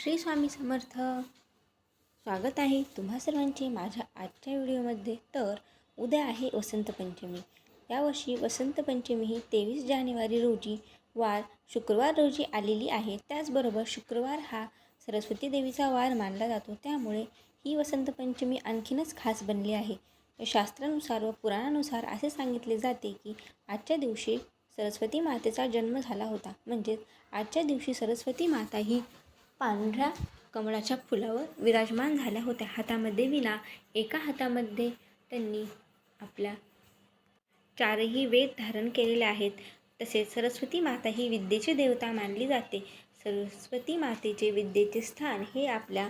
श्री स्वामी समर्थ. स्वागत आहे तुम्हा सर्वांचे माझ्या आजच्या व्हिडिओमध्ये. तर उद्या आहे वसंत पंचमी. यावर्षी वसंत पंचमी ही तेवीस जानेवारी रोजी वार शुक्रवार रोजी आलेली आहे. त्याचबरोबर शुक्रवार हा सरस्वती देवीचा वार मानला जातो. त्यामुळे ही वसंत पंचमी आणखीनच खास बनली आहे. शास्त्रानुसार व पुराणानुसार असे सांगितले जाते की आजच्या दिवशी सरस्वती मातेचा जन्म झाला होता. म्हणजेच आजच्या दिवशी सरस्वती माता ही पांढऱ्या कमळाच्या फुलावर विराजमान झाल्या होत्या. हातामध्ये विना एका हातामध्ये त्यांनी आपल्या चारही वेद धारण केलेले आहेत. तसेच सरस्वती माता ही विद्येची देवता मानली जाते. सरस्वती मातेचे विद्येचे स्थान हे आपल्या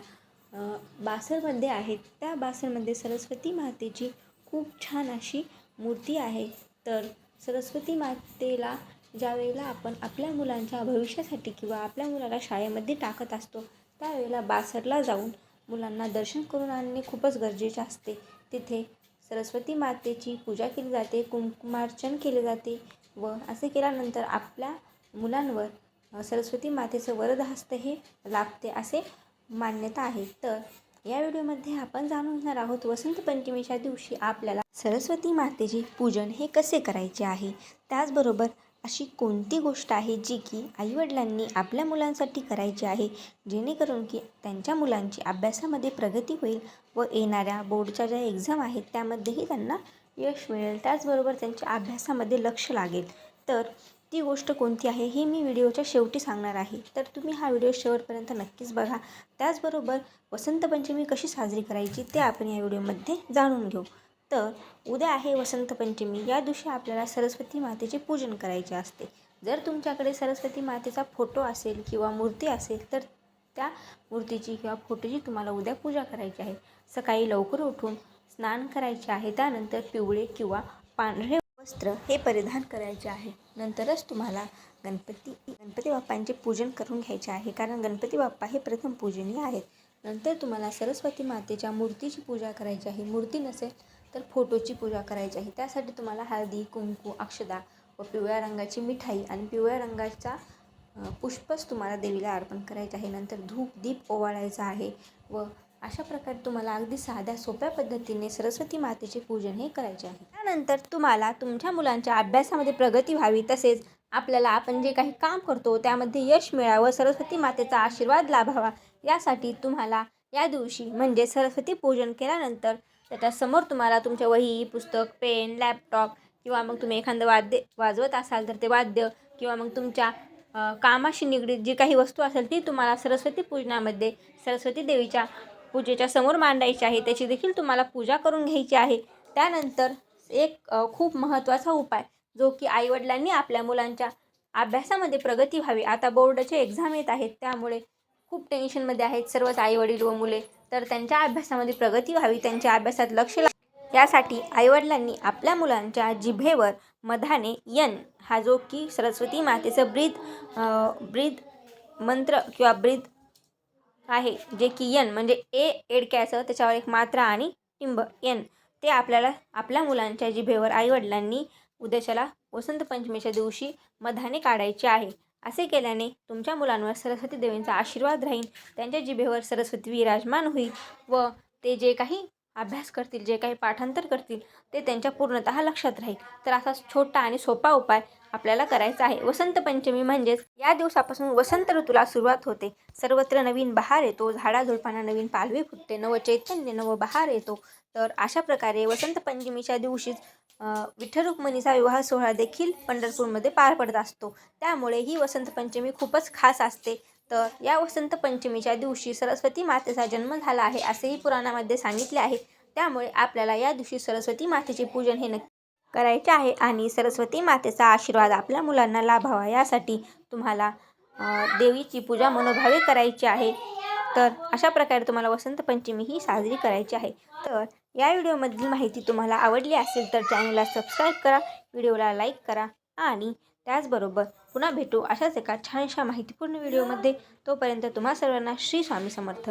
बासरमध्ये आहे. त्या बासरमध्ये सरस्वती मातेची खूप छान अशी मूर्ती आहे. तर सरस्वती मातेला ज्यावेळेला आपण आपल्या मुलांच्या भविष्यासाठी किंवा आपल्या मुलाला शाळेमध्ये टाकत असतो त्यावेळेला बासरला जाऊन मुलांना दर्शन करून आणणे खूपच गरजेचे असते. तिथे सरस्वती मातेची पूजा केली जाते कुंकुमार्चन केले जाते व असे केल्यानंतर आपल्या मुलांवर सरस्वती मातेचं वरदहस्त हे लाभते असे मान्यता आहे. तर या व्हिडिओमध्ये आपण जाणून घेणार आहोत वसंत पंचमीच्या दिवशी आपल्याला सरस्वती मातेचे पूजन हे कसे करायचे आहे? त्याचबरोबर अशी कोणती गोष्ट आहे जी की आईवडिलांनी आपल्या मुलांसाठी करायची आहे? जेणेकरून की त्यांच्या मुलांची अभ्यासामध्ये प्रगती होईल व येणाऱ्या बोर्डच्या ज्या एक्झाम आहेत त्यामध्येही त्यांना यश मिळेल. त्याचबरोबर त्यांच्या अभ्यासामध्ये लक्ष लागेल. तर ती गोष्ट कोणती आहे हे मी व्हिडिओच्या शेवटी सांगणार आहे. तर तुम्ही हा व्हिडिओ शेवटपर्यंत नक्कीच बघा. त्याचबरोबर वसंत पंचमी कशी साजरी करायची ते आपण या व्हिडिओमध्ये जाणून घेऊ. तर उद्या आहे वसंत पंचमी. या दिवशी आपल्याला सरस्वती मातेचे पूजन करायचे असते. जर तुमच्याकडे सरस्वती मातेचा फोटो असेल किंवा मूर्ती असेल तर त्या मूर्तीची किंवा फोटोची तुम्हाला उद्या पूजा करायची आहे. सकाळी लवकर उठून स्नान करायचे आहे. त्यानंतर पिवळे किंवा पांढरे वस्त्र हे परिधान करायचे आहे. नंतरच तुम्हाला गणपती गणपती बाप्पांचे पूजन करून घ्यायचे आहे. कारण गणपती बाप्पा हे प्रथम पूजनीय आहेत. नंतर तुम्हाला सरस्वती मातेच्या मूर्तीची पूजा करायची आहे. मूर्ती नसेल तर फोटोची पूजा करायची आहे. त्यासाठी तुम्हाला हळदी कुंकू अक्षदा व पिवळ्या रंगाची मिठाई आणि पिवळ्या रंगाचा पुष्पच तुम्हाला देवीला अर्पण करायचे आहे. नंतर धूप दीप ओवाळायचा आहे व अशा प्रकारे तुम्हाला अगदी साध्या सोप्या पद्धतीने सरस्वती मातेचे पूजन हे करायचे आहे. त्यानंतर तुम्हाला तुमच्या मुलांच्या अभ्यासामध्ये प्रगती व्हावी तसेच आपल्याला आपण जे काही काम करतो त्यामध्ये यश मिळावं सरस्वती मातेचा आशीर्वाद लाभावा यासाठी तुम्हाला या दिवशी म्हणजे सरस्वती पूजन केल्यानंतर त्याच्यासमोर तुम्हाला तुमच्या वही पुस्तक पेन लॅपटॉप किंवा मग तुम्ही एखादं वाद्य वाजवत असाल तर ते वाद्य किंवा मग तुमच्या कामाशी निगडीत जी काही वस्तू असेल ती तुम्हाला सरस्वती पूजनामध्ये सरस्वती देवीच्या पूजेच्या समोर मांडायची आहे. त्याची देखील तुम्हाला पूजा करून घ्यायची आहे. त्यानंतर एक खूप महत्त्वाचा उपाय जो की आईवडिलांनी आपल्या मुलांच्या अभ्यासामध्ये प्रगती व्हावी. आता बोर्डाचे एक्झाम येत आहेत त्यामुळे खूप टेन्शनमध्ये आहेत सर्वच आईवडील व मुले. तर त्यांच्या अभ्यासामध्ये प्रगती व्हावी त्यांच्या अभ्यासात लक्ष लाग यासाठी आईवडिलांनी आपल्या मुलांच्या जिभेवर मधाने यन हा जो की सरस्वती मातेचं ब्रीद ब्रीद मंत्र किंवा ब्रीद आहे जे की यन म्हणजे ए एडक्याचं त्याच्यावर एक मात्रा आणि टिंब यन ते आपल्याला आपल्या मुलांच्या जिभेवर आईवडिलांनी उद्याच्याला वसंत पंचमीच्या दिवशी मधाने काढायचे आहे. असे केल्याने तुमच्या मुलांवर सरस्वती देवींचा आशीर्वाद राहील. त्यांच्या जिभेवर सरस्वती विराजमान होईल व ते जे काही अभ्यास करतील जे काही पाठांतर करतील ते त्यांच्या पूर्णतः लक्षात राहील. तर असा छोटा आणि सोपा उपाय आपल्याला करायचा आहे. वसंत पंचमी म्हणजेच या दिवसापासून वसंत ऋतूला सुरुवात होते. सर्वत्र नवीन बहार येतो झाडाझुडपांना नवीन पालवी फुटते नव चैतन्य नव बहार येतो. तर अशा प्रकारे वसंत पंचमीच्या दिवशीच विठ्ठल रुक्मिणीचा विवाह सोहळा देखील पंढरपूरमध्ये पार पडत असतो. त्यामुळे ही वसंत पंचमी खूपच खास असते. तर या वसंत पंचमीच्या दिवशी सरस्वती मातेचा जन्म झाला आहे असेही पुराणामध्ये सांगितले आहे. त्यामुळे आपल्याला या दिवशी सरस्वती मातेचे पूजन हे नक्की करायचे आहे आणि सरस्वती मातेचा आशीर्वाद आपल्या मुलांना लाभावा यासाठी तुम्हाला देवीची पूजा मनोभावे करायची आहे. तर अशा प्रकारे तुम्हाला वसंत पंचमी ही साजरी करायची आहे. तर या व्हिडिओमधील माहिती तुम्हाला आवडली असेल तर चॅनलला सबस्क्राईब करा व्हिडिओला लाईक करा आणि त्याचबरोबर पुन्हा भेटू अशाच एका छानशा माहितीपूर्ण व्हिडिओमध्ये. तोपर्यंत तुम्हा सर्वांना श्री स्वामी समर्थ.